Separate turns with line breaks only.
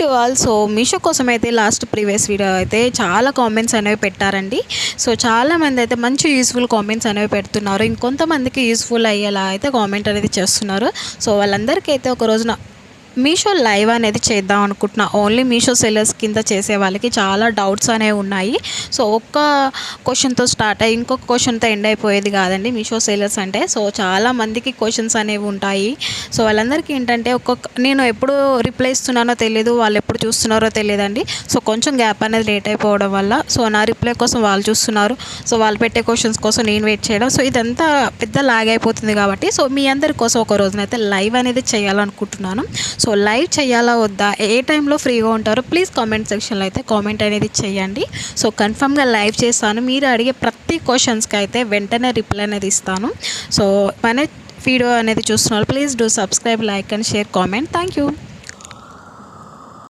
To all so Meesho కోసం అయితే last previous video అయితే చాలా కామెంట్స్ అనేవి పెట్టారండి. సో చాలామంది అయితే మంచి యూస్ఫుల్ కామెంట్స్ అనేవి పెడుతున్నారు. ఇంకొంతమందికి యూస్ఫుల్ అయ్యేలా అయితే కామెంట్ అనేది చేస్తున్నారు. సో వాళ్ళందరికీ అయితే ఒక రోజున మీషో లైవ్ అనేది చేద్దాం అనుకుంటున్నా. ఓన్లీ మీషో సెల్లర్స్ కింద చేసే వాళ్ళకి చాలా డౌట్స్ అనేవి ఉన్నాయి. సో ఒక్క క్వశ్చన్తో స్టార్ట్ అయ్యి ఇంకొక క్వశ్చన్తో ఎండ్ అయిపోయేది కాదండి మీషో సెల్లర్స్ అంటే. సో చాలా మందికి క్వశ్చన్స్ అనేవి ఉంటాయి. సో వాళ్ళందరికీ ఏంటంటే ఒక్కొక్క నేను ఎప్పుడు రిప్లై ఇస్తున్నానో తెలియదు వాళ్ళు ఎప్పుడు చూస్తున్నారో తెలియదండి. సో కొంచెం గ్యాప్ అనేది లేట్ అయిపోవడం వల్ల సో నా రిప్లై కోసం వాళ్ళు చూస్తున్నారు. సో వాళ్ళు పెట్టే క్వశ్చన్స్ కోసం నేను వెయిట్ చేయడం. సో ఇదంతా పెద్ద లాగ్ అయిపోతుంది కాబట్టి సో మీ అందరి కోసం ఒక రోజునైతే లైవ్ అనేది చేయాలనుకుంటున్నాను. సో లైవ్ చేయాలా వద్దా? ఏ టైంలో ఫ్రీగా ఉంటారో ప్లీజ్ కామెంట్ సెక్షన్లో అయితే కామెంట్ అనేది చేయండి. సో కన్ఫర్మ్గా లైవ్ చేస్తాను. మీరు అడిగే ప్రతి క్వశ్చన్స్కి అయితే వెంటనే రిప్లై అనేది ఇస్తాను. సో మన వీడియో అనేది చూస్తున్నారు please do subscribe like and share comment. Thank you.